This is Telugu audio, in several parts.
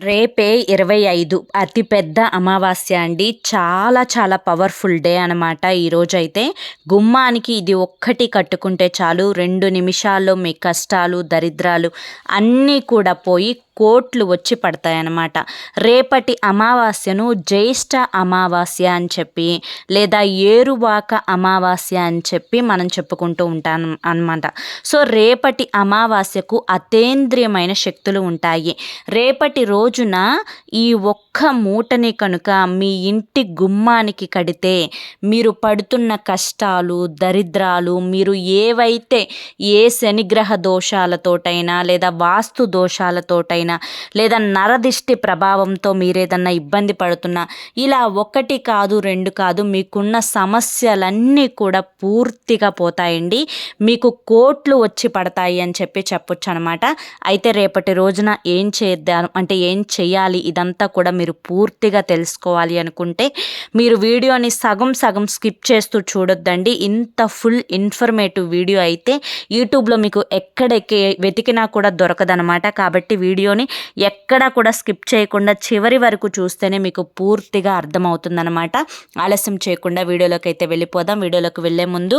రేపే ఇరవై ఐదు. అతిపెద్ద అమావాస్య అండి. చాలా చాలా పవర్ఫుల్ డే అనమాట ఈరోజు అయితే గుమ్మానికి ఇది ఒక్కటి కట్టుకుంటే చాలు. రెండు నిమిషాల్లో మీ కష్టాలు దరిద్రాలు అన్నీ కూడా పోయి కోట్లు వచ్చి పడతాయన్నమాట. రేపటి అమావాస్యను జ్యేష్ఠ అమావాస్య అని చెప్పి లేదా ఏరువాక అమావాస్య అని చెప్పి మనం చెప్పుకుంటూ ఉంటాం అనమాట సో రేపటి అమావాస్యకు అతేంద్రియమైన శక్తులు ఉంటాయి. రేపటి రోజున ఈ ఒక్క మూటని కనుక మీ ఇంటి గుమ్మానికి కడితే మీరు పడుతున్న కష్టాలు దరిద్రాలు మీరు ఏవైతే ఏ శనిగ్రహ దోషాలతోటైనా లేదా వాస్తు దోషాలతోటైనా అయినా లేదా నరదిష్టి ప్రభావంతో మీరేదన్నా ఇబ్బంది పడుతున్నా ఇలా ఒకటి కాదు రెండు కాదు మీకున్న సమస్యలన్నీ కూడా పూర్తిగా పోతాయండి. మీకు కోట్లు వచ్చి పడతాయి అని చెప్పి చెప్పొచ్చు అనమాట అయితే రేపటి రోజున ఏం చేద్దాం అంటే ఏం చేయాలి ఇదంతా కూడా మీరు పూర్తిగా తెలుసుకోవాలి అనుకుంటే మీరు వీడియోని సగం సగం స్కిప్ చేస్తూ చూడొద్దండి. ఇంత ఫుల్ ఇన్ఫర్మేటివ్ వీడియో అయితే యూట్యూబ్లో మీకు ఎక్కడెక్కి వెతికినా కూడా దొరకదనమాట. కాబట్టి వీడియో వీడియోని ఎక్కడా కూడా స్కిప్ చేయకుండా చివరి వరకు చూస్తేనే మీకు పూర్తిగా అర్థమవుతుందనమాట ఆలస్యం చేయకుండా వీడియోలోకి అయితే వెళ్ళిపోదాం. వీడియోలోకి వెళ్ళే ముందు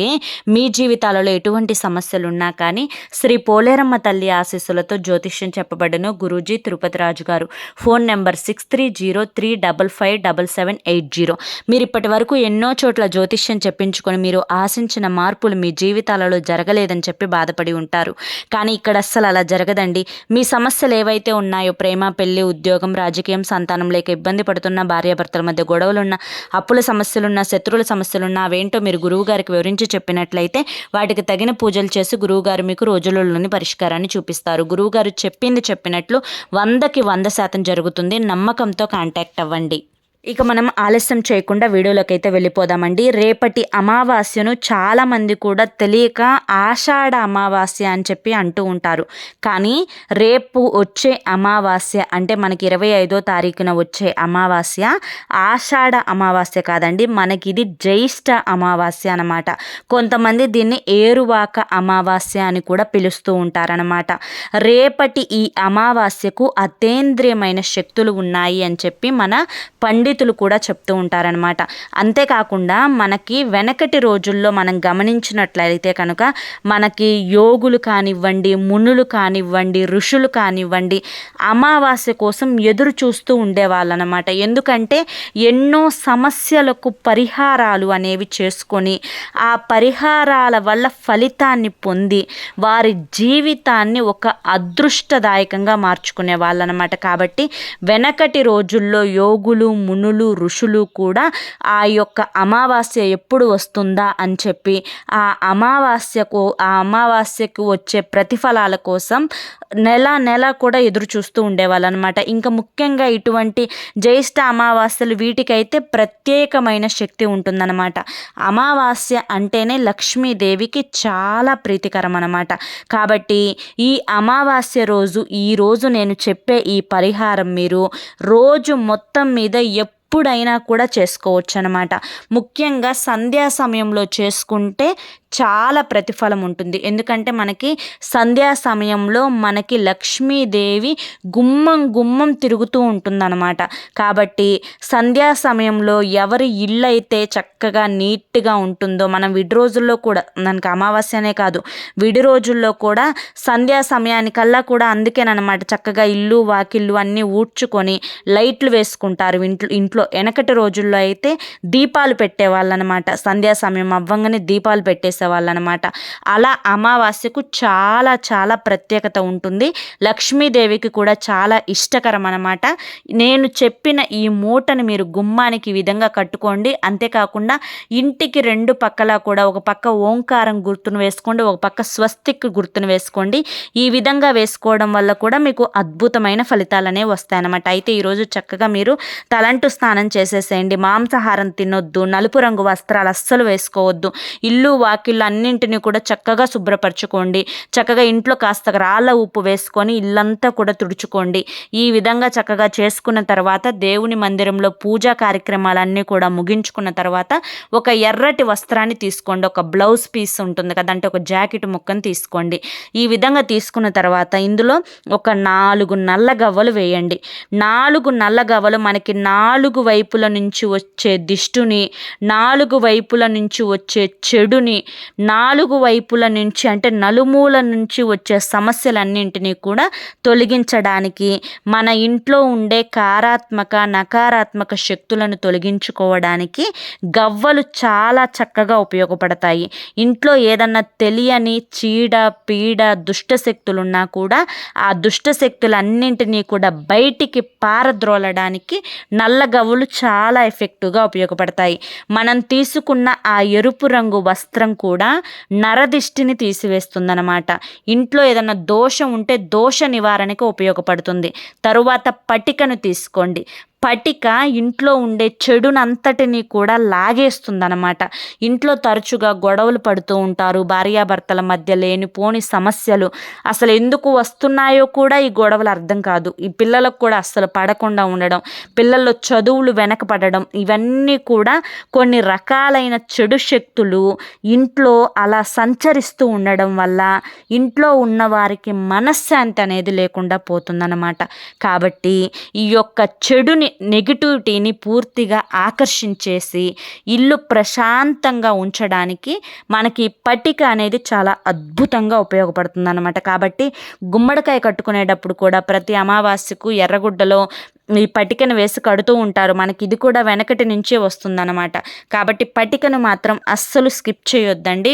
అలాగే మీ జీవితాలలో ఎటువంటి సమస్యలు ఉన్నా కానీ శ్రీ పోలేరమ్మ తల్లి ఆశీస్సులతో జ్యోతిష్యం చెప్పబడిన Guruji Tirupati Raju garu. Phone number six three zero three double five double seven eight zero మీరు ఇప్పటి వరకు ఎన్నో చోట్ల జ్యోతిష్యం చెప్పించుకొని మీరు ఆశించిన మార్పులు మీ జీవితాలలో జరగలేదని చెప్పి బాధపడి ఉంటారు. కానీ ఇక్కడ అస్సలు అలా జరగదండి. మీ సమస్యలు ఏవైతే ఉన్నాయో ప్రేమ పెళ్ళి ఉద్యోగం రాజకీయం సంతానం లేక ఇబ్బంది పడుతున్న భార్యాభర్తల మధ్య గొడవలున్న అప్పుల సమస్యలున్న శత్రువుల సమస్యలున్న అవేంటో మీరు గురువు గారికి వివరించి చెప్పినట్లయితే వాటికి తగిన పూజలు చేసి గురువుగారు మీకు రోజులలోని పరిష్కారాన్ని చూపిస్తారు. గురువుగారు చెప్పింది చెప్పినట్లు వందకి వంద శాతం జరుగుతుంది. నమ్మకంతో కాంటాక్ట్ అవ్వండి. ఇక మనం ఆలస్యం చేయకుండా వీడియోలోకి అయితే వెళ్ళిపోదామండి. రేపటి అమావాస్యను చాలామంది కూడా తెలియక ఆషాఢ అమావాస్య అని చెప్పి అంటూ ఉంటారు. కానీ రేపు వచ్చే అమావాస్య అంటే మనకి ఇరవై ఐదో తారీఖున వచ్చే అమావాస్య ఆషాఢ అమావాస్య కాదండి. మనకి ఇది జ్యేష్ఠ అమావాస్య అనమాట కొంతమంది దీన్ని ఏరువాక అమావాస్య అని కూడా పిలుస్తూ ఉంటారనమాట రేపటి ఈ అమావాస్యకు అతేంద్రియమైన శక్తులు ఉన్నాయి అని చెప్పి మన పండి పండితులు కూడా చెప్తూ ఉంటారనమాట అంతేకాకుండా మనకి వెనకటి రోజుల్లో మనం గమనించినట్లయితే కనుక మనకి యోగులు కానివ్వండి మునులు కానివ్వండి ఋషులు కానివ్వండి అమావాస్య కోసం ఎదురు చూస్తూ ఉండేవాళ్ళనమాట ఎందుకంటే ఎన్నో సమస్యలకు పరిహారాలు అనేవి చేసుకొని ఆ పరిహారాల వల్ల ఫలితాన్ని పొంది వారి జీవితాన్ని ఒక అదృష్టదాయకంగా మార్చుకునే వాళ్ళనమాట కాబట్టి వెనకటి రోజుల్లో యోగులు మును మునులు ఋషులు కూడా ఆ యొక్క అమావాస్య ఎప్పుడు వస్తుందా అని చెప్పి ఆ అమావాస్యకు ఆ అమావాస్యకు వచ్చే ప్రతిఫలాల కోసం నెల నెల కూడా ఎదురు చూస్తూ ఉండేవాళ్ళు అనమాట ఇంకా ముఖ్యంగా ఇటువంటి జ్యేష్ఠ అమావాస్యలు వీటికైతే ప్రత్యేకమైన శక్తి ఉంటుందన్నమాట. అమావాస్య అంటేనే లక్ష్మీదేవికి చాలా ప్రీతికరం అనమాట కాబట్టి ఈ అమావాస్య రోజు ఈ రోజు నేను చెప్పే ఈ పరిహారం మీరు రోజు మొత్తం మీద ఎప్పుడైనా కూడా చేసుకోవచ్చు అనమాట ముఖ్యంగా సంధ్యా సమయంలో చేసుకుంటే చాలా ప్రతిఫలం ఉంటుంది. ఎందుకంటే మనకి సంధ్యా సమయంలో మనకి లక్ష్మీదేవి గుమ్మం గుమ్మం తిరుగుతూ ఉంటుందన్నమాట. కాబట్టి సంధ్యా సమయంలో ఎవరి ఇల్లు అయితే చక్కగా నీట్గా ఉంటుందో మనం విడి రోజుల్లో కూడా మనకి అమావాస్యనే కాదు విడి రోజుల్లో కూడా సంధ్యా సమయానికల్లా కూడా అందుకేనమాట చక్కగా ఇల్లు వాకిళ్ళు అన్నీ ఊడ్చుకొని లైట్లు వేసుకుంటారు ఇంట్లో ఇంట్లో. వెనకటి రోజుల్లో అయితే దీపాలు పెట్టేవాళ్ళు అనమాట సంధ్యా సమయం అవ్వంగానే దీపాలు పెట్టేసి చేసేవాళ్ళు అనమాట అలా అమావాస్యకు చాలా చాలా ప్రత్యేకత ఉంటుంది. లక్ష్మీదేవికి కూడా చాలా ఇష్టకరం అనమాట నేను చెప్పిన ఈ మూటను మీరు గుమ్మానికి ఈ విధంగా కట్టుకోండి. అంతేకాకుండా ఇంటికి రెండు పక్కల కూడా ఒక పక్క ఓంకారం గుర్తును వేసుకోండి ఒక పక్క స్వస్తిక్ గుర్తును వేసుకోండి. ఈ విధంగా వేసుకోవడం వల్ల కూడా మీకు అద్భుతమైన ఫలితాలనే వస్తాయన్నమాట. అయితే ఈరోజు చక్కగా మీరు తలంటు స్నానం చేసేసేయండి. మాంసాహారం తినొద్దు నలుపు రంగు వస్త్రాలు అస్సలు వేసుకోవద్దు. ఇల్లు వాకి అన్నింటినీ కూడా చక్కగా శుభ్రపరచుకోండి. చక్కగా ఇంట్లో కాస్త రాళ్ళ ఉప్పు వేసుకొని ఇల్లంతా కూడా తుడుచుకోండి. ఈ విధంగా చక్కగా చేసుకున్న తర్వాత దేవుని మందిరంలో పూజా కార్యక్రమాలన్నీ కూడా ముగించుకున్న తర్వాత ఒక ఎర్రటి వస్త్రాన్ని తీసుకోండి. ఒక బ్లౌజ్ పీస్ ఉంటుంది కదా అంటే ఒక జాకెట్ ముక్కను తీసుకోండి. ఈ విధంగా తీసుకున్న తర్వాత ఇందులో ఒక నాలుగు నల్ల గవ్వలు వేయండి. నాలుగు నల్ల గవ్వలు మనకి నాలుగు వైపుల నుంచి వచ్చే దిష్టుని నాలుగు వైపుల నుంచి వచ్చే చెడుని నాలుగు వైపుల నుంచి అంటే నలుమూల నుంచి వచ్చే సమస్యలన్నింటినీ కూడా తొలగించడానికి మన ఇంట్లో ఉండే కారాత్మక నకారాత్మక శక్తులను తొలగించుకోవడానికి గవ్వలు చాలా చక్కగా ఉపయోగపడతాయి. ఇంట్లో ఏదన్నా తెలియని చీడ పీడ దుష్టశక్తులున్నా కూడా ఆ దుష్టశక్తులన్నింటినీ కూడా బయటికి పారద్రోలడానికి నల్ల గవ్వలు చాలా ఎఫెక్టివ్గా ఉపయోగపడతాయి. మనం తీసుకున్న ఆ ఎరుపు రంగు వస్త్రం కూడా కూడా నరదిష్టిని తీసివేస్తుందనమాట ఇంట్లో ఏదైనా దోషం ఉంటే దోష నివారణకు ఉపయోగపడుతుంది. తరువాత పటికను తీసుకోండి. పటిక ఇంట్లో ఉండే చెడునంతటిని కూడా లాగేస్తుందన్నమాట. ఇంట్లో తరచుగా గొడవలు పడుతూ ఉంటారు భార్యాభర్తల మధ్య లేనిపోని సమస్యలు. అసలు ఎందుకు వస్తున్నాయో కూడా ఈ గొడవలు అర్థం కాదు. ఈ పిల్లలకు కూడా అస్సలు పడకుండా ఉండడం పిల్లల్లో చదువులు వెనకపడడం ఇవన్నీ కూడా కొన్ని రకాలైన చెడు శక్తులు ఇంట్లో అలా సంచరిస్తూ ఉండడం వల్ల ఇంట్లో ఉన్న వారికి మనశ్శాంతి అనేది లేకుండా పోతుందన్నమాట. కాబట్టి ఈ యొక్క చెడుని నెగిటివిటీని పూర్తిగా ఆకర్షించేసి ఇల్లు ప్రశాంతంగా ఉంచడానికి మనకి పట్టిక అనేది చాలా అద్భుతంగా ఉపయోగపడుతుంది అనమాట కాబట్టి గుమ్మడికాయ కట్టుకునేటప్పుడు కూడా ప్రతి అమావాస్యకు ఎర్రగుడ్డలో ఈ పటికను వేసి కడుతూ ఉంటారు. మనకి ఇది కూడా వెనకటి నుంచే వస్తుందన్నమాట. కాబట్టి పటికను మాత్రం అస్సలు స్కిప్ చేయొద్దండి.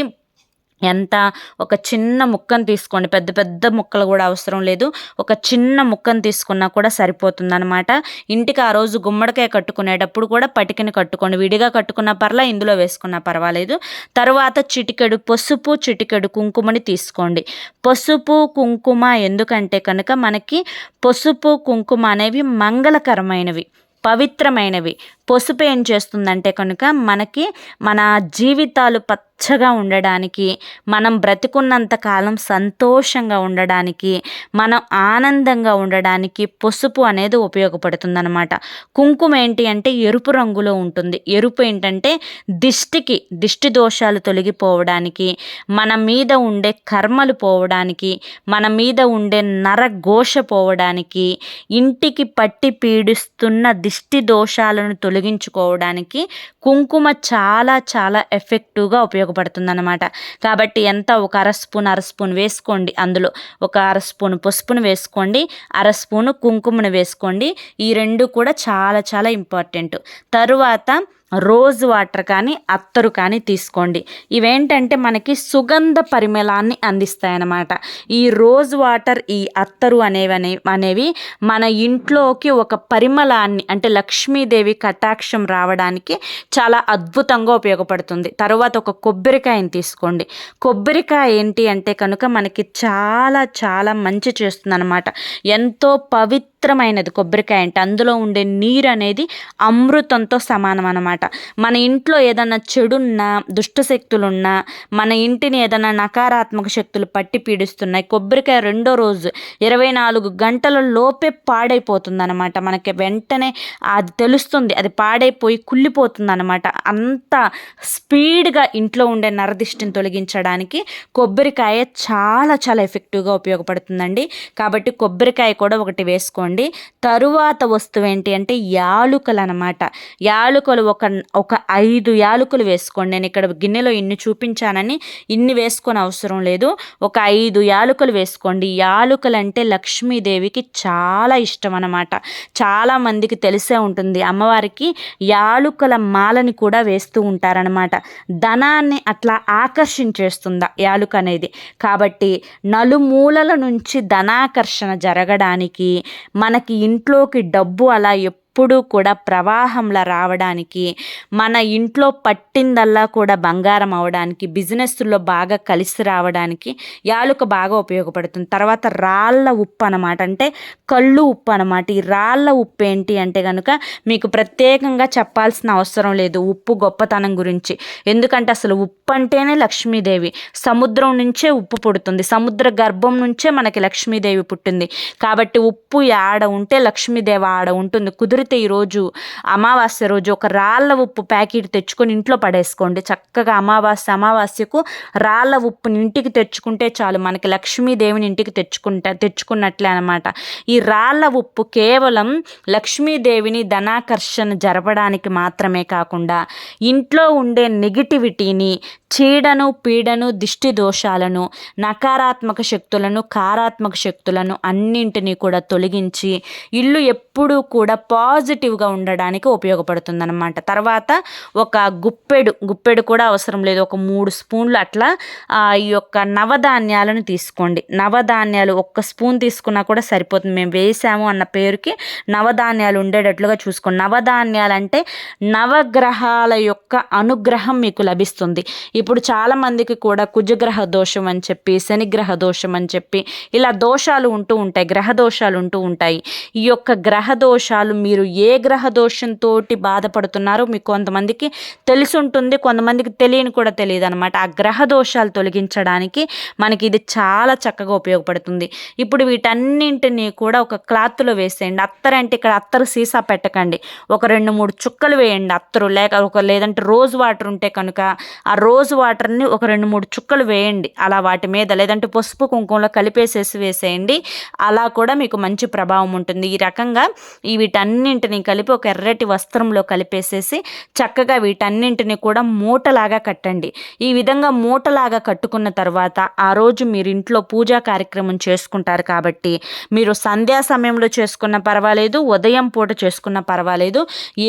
ఎంత ఒక చిన్న ముక్కను తీసుకోండి. పెద్ద పెద్ద ముక్కలు కూడా అవసరం లేదు. ఒక చిన్న ముక్కను తీసుకున్నా కూడా సరిపోతుందనమాట ఇంటికి ఆ రోజు గుమ్మడికాయ కట్టుకునేటప్పుడు కూడా పటికని కట్టుకోండి. విడిగా కట్టుకున్న పర్లా ఇందులో వేసుకున్నా పర్వాలేదు. తర్వాత చిటికెడు పసుపు చిటికెడు కుంకుమని తీసుకోండి. పసుపు కుంకుమ ఎందుకంటే కనుక మనకి పసుపు కుంకుమ అనేవి మంగళకరమైనవి పవిత్రమైనవి. పసుపు ఏం చేస్తుందంటే కనుక మనకి మన జీవితాలు పచ్చగా ఉండడానికి మనం బ్రతికున్నంత కాలం సంతోషంగా ఉండడానికి మనం ఆనందంగా ఉండడానికి పసుపు అనేది ఉపయోగపడుతుందన్నమాట. కుంకుమ ఏంటి అంటే ఎరుపు రంగులో ఉంటుంది. ఎరుపు ఏంటంటే దిష్టికి దిష్టి దోషాలు తొలగిపోవడానికి మన మీద ఉండే కర్మలు పోవడానికి మన మీద ఉండే నరఘోష పోవడానికి ఇంటికి పట్టి పీడిస్తున్న దిష్టి దోషాలను తొలగించుకోవడానికి కుంకుమ చాలా చాలా ఎఫెక్టివ్గా ఉపయోగపడుతుంది అనమాట కాబట్టి ఎంత ఒక అర స్పూన్ అర స్పూన్ వేసుకోండి అందులో. ఒక అర స్పూన్ పసుపును వేసుకోండి అర స్పూను కుంకుమను వేసుకోండి. ఈ రెండు కూడా చాలా చాలా ఇంపార్టెంట్ తరువాత రోజ్ వాటర్ కానీ అత్తరు కానీ తీసుకోండి. ఇవేంటంటే మనకి సుగంధ పరిమళాన్ని అందిస్తాయన్నమాట. ఈ రోజ్ వాటర్ ఈ అత్తరు అనేవి అనేవి మన ఇంట్లోకి ఒక పరిమళాన్ని అంటే లక్ష్మీదేవి కటాక్షం రావడానికి చాలా అద్భుతంగా ఉపయోగపడుతుంది. తర్వాత ఒక కొబ్బరికాయని తీసుకోండి. కొబ్బరికాయ ఏంటి అంటే కనుక మనకి చాలా చాలా మంచి చేస్తుందనమాట ఎంతో పవిత్రమైనది కొబ్బరికాయ అంటే అందులో ఉండే నీరు అనేది అమృతంతో సమానం అనమాట మన ఇంట్లో ఏదైనా చెడున్నా దుష్టశక్తులున్నా మన ఇంటిని ఏదైనా నకారాత్మక శక్తులు పట్టి పీడిస్తున్నాయి కొబ్బరికాయ రెండో రోజు ఇరవై నాలుగు గంటల లోపే పాడైపోతుంది అనమాట మనకి వెంటనే అది తెలుస్తుంది అది పాడైపోయి కుళ్ళిపోతుంది అనమాట అంత స్పీడ్గా ఇంట్లో ఉండే నరదిష్టిని తొలగించడానికి కొబ్బరికాయ చాలా చాలా ఎఫెక్టివ్గా ఉపయోగపడుతుందండి. కాబట్టి కొబ్బరికాయ కూడా ఒకటి వేసుకోండి. తరువాత వస్తువు ఏంటి అంటే యాలుకలు అనమాట యాలుకలు ఒక ఒక ఐదు యాలకులు వేసుకోండి. నేను ఇక్కడ గిన్నెలో ఇన్ని చూపించానని ఇన్ని వేసుకొని అవసరం లేదు. ఒక ఐదు యాలకులు వేసుకోండి. యాలకులు అంటే లక్ష్మీదేవికి చాలా ఇష్టం అన్నమాట. చాలామందికి తెలిసే ఉంటుంది. అమ్మవారికి యాలుకల మాలని కూడా వేస్తూ ఉంటారనమాట ధనాన్ని అట్లా ఆకర్షించేస్తుందా యాలుక అనేది. కాబట్టి నలుమూలల నుంచి ధనాకర్షణ జరగడానికి మనకి ఇంట్లోకి డబ్బు అలా ఎప్పుడూ కూడా ప్రవాహంలా రావడానికి మన ఇంట్లో పట్టిందల్లా కూడా బంగారం అవడానికి బిజినెస్లో బాగా కలిసి రావడానికి యాలుక బాగా ఉపయోగపడుతుంది. తర్వాత రాళ్ళ ఉప్పు అనమాట అంటే కళ్ళు ఉప్పు అనమాట ఈ రాళ్ళ ఉప్పు ఏంటి అంటే కనుక మీకు ప్రత్యేకంగా చెప్పాల్సిన అవసరం లేదు ఉప్పు గొప్పతనం గురించి. ఎందుకంటే అసలు ఉప్పు అంటేనే లక్ష్మీదేవి. సముద్రం నుంచే ఉప్పు పుడుతుంది. సముద్ర గర్భం నుంచే మనకి లక్ష్మీదేవి పుట్టింది. కాబట్టి ఉప్పు ఆడ ఉంటే లక్ష్మీదేవి ఆడ ఉంటుంది. కుదిరి కుదిరితే ఈరోజు అమావాస్య రోజు ఒక రాళ్ళ ఉప్పు ప్యాకెట్ తెచ్చుకొని ఇంట్లో పడేసుకోండి. చక్కగా అమావాస్య అమావాస్యకు రాళ్ళ ఉప్పుని ఇంటికి తెచ్చుకుంటే చాలు. మనకి లక్ష్మీదేవిని ఇంటికి తెచ్చుకుంటా తెచ్చుకున్నట్లే అనమాట ఈ రాళ్ళ ఉప్పు కేవలం లక్ష్మీదేవిని ధనాకర్షణ జరపడానికి మాత్రమే కాకుండా ఇంట్లో ఉండే నెగిటివిటీని చీడను పీడను దిష్టి దోషాలను నకారాత్మక శక్తులను కారాత్మక శక్తులను అన్నింటినీ కూడా తొలగించి ఇల్లు ఎప్పుడూ కూడా పాజిటివ్గా ఉండడానికి ఉపయోగపడుతుందన్నమాట. తర్వాత ఒక గుప్పెడు గుప్పెడు కూడా అవసరం లేదు. ఒక మూడు స్పూన్లు అట్లా ఈ యొక్క నవధాన్యాలను తీసుకోండి. నవధాన్యాలు ఒక్క స్పూన్ తీసుకున్నా కూడా సరిపోతుంది. మేము వేసాము అన్న పేరుకి నవధాన్యాలు ఉండేటట్లుగా చూసుకోండి. నవధాన్యాలు అంటే నవగ్రహాల యొక్క అనుగ్రహం మీకు లభిస్తుంది. ఇప్పుడు చాలామందికి కూడా కుజగ్రహ దోషం అని చెప్పి శనిగ్రహ దోషం అని చెప్పి ఇలా దోషాలు ఉంటూ ఉంటాయి గ్రహ దోషాలు ఉంటూ ఉంటాయి. ఈ యొక్క గ్రహ దోషాలు మీరు ఏ గ్రహ దోషంతో బాధపడుతున్నారో మీకు కొంతమందికి తెలిసి ఉంటుంది కొంతమందికి తెలియని కూడా తెలియదు అనమాట ఆ గ్రహ దోషాలు తొలగించడానికి మనకి ఇది చాలా చక్కగా ఉపయోగపడుతుంది. ఇప్పుడు వీటన్నింటినీ కూడా ఒక క్లాత్లో వేసేయండి. అత్తరు అంటే ఇక్కడ అత్తరు సీసా పెట్టకండి. ఒక రెండు మూడు చుక్కలు వేయండి అత్తరు. లేక ఒక లేదంటే రోజ్ వాటర్ ఉంటే కనుక ఆ రోజ్ వాటర్ని ఒక రెండు మూడు చుక్కలు వేయండి. అలా వాటి మీద లేదంటే పసుపు కుంకుమలో కలిపేసేసి వేసేయండి. అలా కూడా మీకు మంచి ప్రభావం ఉంటుంది. ఈ రకంగా ఈ వీటన్నింటిని కలిపి ఒక ఎర్రటి వస్త్రంలో కలిపేసేసి చక్కగా వీటన్నింటిని కూడా మూటలాగా కట్టండి. ఈ విధంగా మూటలాగా కట్టుకున్న తర్వాత ఆ రోజు మీరు ఇంట్లో పూజా కార్యక్రమం చేసుకుంటారు కాబట్టి మీరు సంధ్యా సమయంలో చేసుకున్న పర్వాలేదు ఉదయం పూట చేసుకున్న పర్వాలేదు.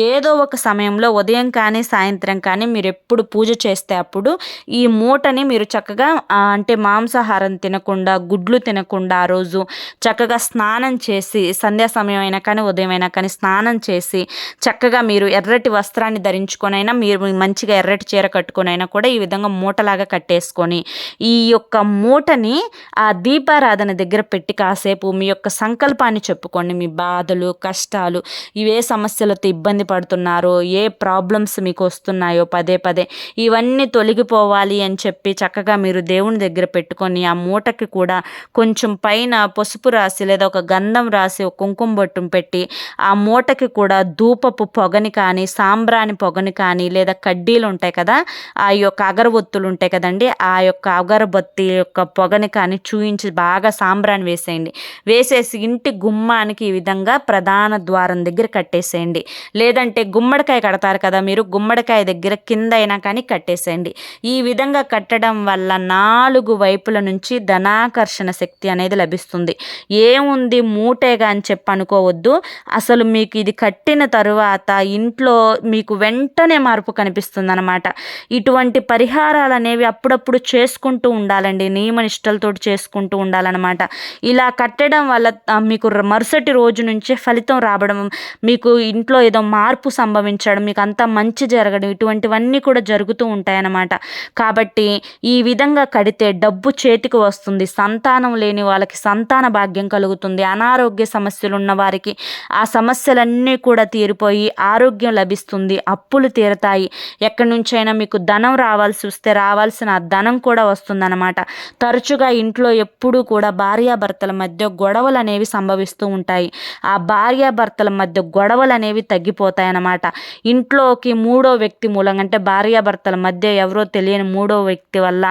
ఏదో ఒక సమయంలో ఉదయం కానీ సాయంత్రం కానీ మీరు ఎప్పుడు పూజ చేస్తే అప్పుడు ఈ మూటని మీరు చక్కగా అంటే మాంసాహారం తినకుండా గుడ్లు తినకుండా ఆ రోజు చక్కగా స్నానం చేసి సంధ్యా సమయం అయినా కానీ ఉదయం అయినా కానీ స్నానం చేసి చక్కగా మీరు ఎర్రటి వస్త్రాన్ని ధరించుకొనైనా మీరు మంచిగా ఎర్రటి చీర కట్టుకొనైనా కూడా ఈ విధంగా మూటలాగా కట్టేసుకొని ఈ యొక్క మూటని ఆ దీపారాధన దగ్గర పెట్టి కాసేపు మీ యొక్క సంకల్పాన్ని చెప్పుకోండి. మీ బాధలు కష్టాలు ఇవే సమస్యలతో ఇబ్బంది పడుతున్నారో ఏ ప్రాబ్లమ్స్ మీకు వస్తున్నాయో పదే పదే ఇవన్నీ తొలగిపోవాలి అని చెప్పి చక్కగా మీరు దేవుని దగ్గర పెట్టుకొని ఆ మూటకి కూడా కొంచెం పైన పసుపు రాసి లేదా ఒక గంధం రాసి ఒక కుంకుమ బొట్టుం పెట్టి ఆ మూటకి కూడా ధూపపు పొగని కానీ సాంబ్రాణి పొగని కానీ లేదా కడ్డీలు ఉంటాయి కదా ఆ యొక్క అగరబొత్తులు ఉంటాయి కదండి ఆ యొక్క అగరబత్తి యొక్క పొగని కానీ చూయించి బాగా సాంబ్రాణి వేసేయండి. వేసేసి ఇంటి గుమ్మానికి ఈ విధంగా ప్రధాన ద్వారం దగ్గర కట్టేసేయండి. లేదంటే గుమ్మడికాయ కడతారు కదా మీరు గుమ్మడికాయ దగ్గర కింద అయినా కానీ కట్టేసేయండి. ఈ విధంగా కట్టడం వల్ల నాలుగు వైపుల నుంచి ధనాకర్షణ శక్తి అనేది లభిస్తుంది. ఏముంది? మూటేగా అని చెప్పి అనుకోవద్దు. అసలు మీకు ఇది కట్టిన తరువాత ఇంట్లో మీకు వెంటనే మార్పు కనిపిస్తుంది అనమాట ఇటువంటి పరిహారాలు అనేవి అప్పుడప్పుడు చేసుకుంటూ ఉండాలండి. నియమనిష్టలతో చేసుకుంటూ ఉండాలన్నమాట. ఇలా కట్టడం వల్ల మీకు మరుసటి రోజు నుంచే ఫలితం రావడం మీకు ఇంట్లో ఏదో మార్పు సంభవించడం మీకు అంతా మంచి జరగడం ఇటువంటివన్నీ కూడా జరుగుతూ ఉంటాయన్నమాట. కాబట్టి ఈ విధంగా కడితే డబ్బు చేతికి వస్తుంది. సంతానం లేని వాళ్ళకి సంతాన భాగ్యం కలుగుతుంది. అనారోగ్య సమస్యలు ఉన్న వారికి ఆ సమస్యలన్నీ కూడా తీరిపోయి ఆరోగ్యం లభిస్తుంది. అప్పులు తీరతాయి. ఎక్కడి నుంచైనా మీకు ధనం రావాల్సి వస్తే రావాల్సిన ధనం కూడా వస్తుందన్నమాట. తరచుగా ఇంట్లో ఎప్పుడూ కూడా భార్యాభర్తల మధ్య గొడవలు అనేవి సంభవిస్తూ ఉంటాయి. ఆ భార్యాభర్తల మధ్య గొడవలు అనేవి తగ్గిపోతాయి అన్నమాట ఇంట్లోకి మూడో వ్యక్తి మూలంగా అంటే భార్యాభర్తల మధ్య ఎవరో తెలియని మూడో వ్యక్తి వల్ల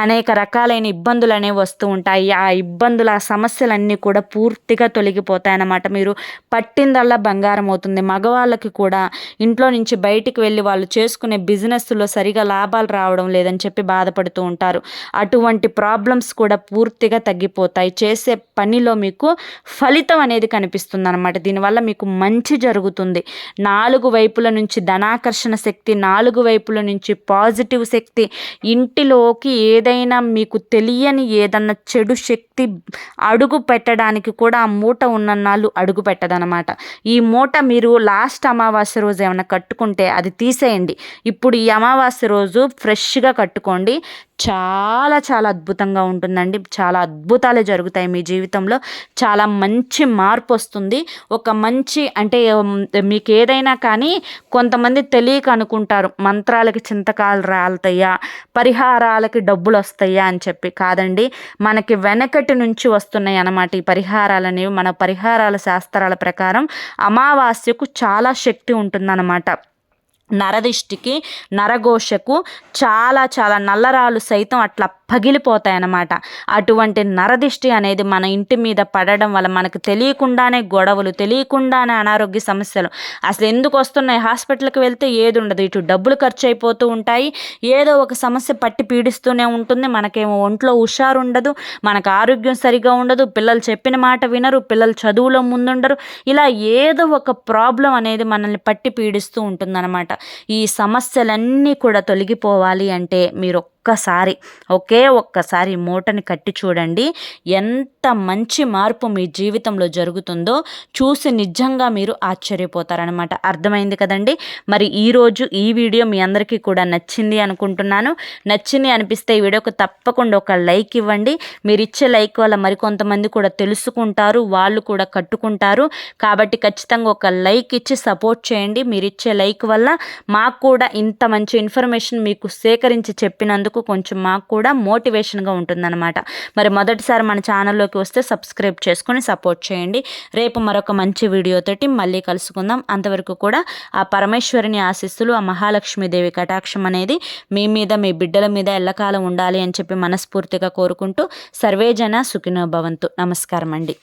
అనేక రకాలైన ఇబ్బందులు అనేవి వస్తూ ఉంటాయి. ఆ ఇబ్బందులు ఆ సమస్యలన్నీ కూడా పూర్తిగా తొలగిపోతాయి అన్నమాట మీరు పట్టిందల్లా బంగారం అవుతుంది. మగవాళ్ళకి కూడా ఇంట్లో నుంచి బయటికి వెళ్ళి వాళ్ళు చేసుకునే బిజినెస్లో సరిగా లాభాలు రావడం లేదని చెప్పి బాధపడుతూ ఉంటారు. అటువంటి ప్రాబ్లమ్స్ కూడా పూర్తిగా తగ్గిపోతాయి. చేసే పనిలో మీకు ఫలితం అనేది కనిపిస్తుంది అనమాట దీనివల్ల మీకు మంచి జరుగుతుంది. నాలుగు వైపుల నుంచి ధనాకర్షణ శక్తి నాలుగు వైపుల నుంచి పాజిటివ్ శక్తి. ఇంటిలోకి ఏదైనా మీకు తెలియని ఏదన్నా చెడు శక్తి అడుగు పెట్టడానికి కూడా ఆ మూట ఉన్న నాళ్ళు అడుగు పెట్టదనమాట ఈ మూట మీరు లాస్ట్ అమావాస్య రోజు ఏమైనా కట్టుకుంటే అది తీసేయండి. ఇప్పుడు ఈ అమావాస్య రోజు ఫ్రెష్గా కట్టుకోండి. చాలా చాలా అద్భుతంగా ఉంటుందండి. చాలా అద్భుతాలు జరుగుతాయి మీ జీవితంలో. చాలా మంచి మార్పు వస్తుంది. ఒక మంచి అంటే మీకు ఏదైనా కానీ కొంతమంది తెలియక అనుకుంటారు. మంత్రాలకి చింతకాలు కాలుతాయా పరిహారాలకి డబ్బులు వస్తాయా అని చెప్పి. కాదండి మనకి వెనకటి నుంచి వస్తున్నాయి అన్నమాట ఈ పరిహారాలు అనేవి మన పరిహారాల శాస్త్రాల ప్రకారం అమావాస్యకు చాలా శక్తి ఉంటుందన్నమాట. నరదిష్టికి నరఘోషకు చాలా చాలా నల్లరాలు సైతం అట్లా పగిలిపోతాయన్నమాట. అటువంటి నరదిష్టి అనేది మన ఇంటి మీద పడడం వల్ల మనకు తెలియకుండానే గొడవలు తెలియకుండానే అనారోగ్య సమస్యలు. అసలు ఎందుకు వస్తున్నాయి? హాస్పిటల్కి వెళ్తే ఏది ఉండదు. ఇటు డబ్బులు ఖర్చు అయిపోతూ ఉంటాయి. ఏదో ఒక సమస్య పట్టి పీడిస్తూనే ఉంటుంది. మనకేమో ఒంట్లో హుషారు ఉండదు మనకు ఆరోగ్యం సరిగా ఉండదు. పిల్లలు చెప్పిన మాట వినరు. పిల్లలు చదువులో ముందుండరు. ఇలా ఏదో ఒక ప్రాబ్లం అనేది మనల్ని పట్టి పీడిస్తూ ఉంటుందన్నమాట. ఈ సమస్యలన్నీ కూడా తొలగిపోవాలి అంటే మీరు ఒక్కసారి ఒకే ఒక్కసారి మూటని కట్టి చూడండి. ఎంత మంచి మార్పు మీ జీవితంలో జరుగుతుందో చూసి నిజంగా మీరు ఆశ్చర్యపోతారనమాట అర్థమైంది కదండి? మరి ఈరోజు ఈ వీడియో మీ అందరికీ కూడా నచ్చింది అనుకుంటున్నాను. నచ్చింది అనిపిస్తే ఈ వీడియోకి తప్పకుండా ఒక లైక్ ఇవ్వండి. మీరు ఇచ్చే లైక్ వల్ల మరికొంతమంది కూడా తెలుసుకుంటారు వాళ్ళు కూడా కట్టుకుంటారు. కాబట్టి ఖచ్చితంగా ఒక లైక్ ఇచ్చి సపోర్ట్ చేయండి. మీరు ఇచ్చే లైక్ వల్ల మాకు కూడా ఇంత మంచి ఇన్ఫర్మేషన్ మీకు సేకరించి చెప్పినందుకు కొంచెం మాకు కూడా మోటివేషన్గా ఉంటుందన్నమాట. మరి మొదటిసారి మన ఛానల్లోకి వస్తే సబ్స్క్రైబ్ చేసుకొని సపోర్ట్ చేయండి. రేపు మరొక మంచి వీడియోతోటి మళ్ళీ కలుసుకుందాం. అంతవరకు కూడా ఆ పరమేశ్వరిని ఆశిస్తులు ఆ మహాలక్ష్మీదేవి కటాక్షం అనేది మీ మీద మీ బిడ్డల మీద ఎల్లకాలం ఉండాలి అని చెప్పి మనస్ఫూర్తిగా కోరుకుంటూ సర్వేజన సుఖినో భవంతు. నమస్కారం అండి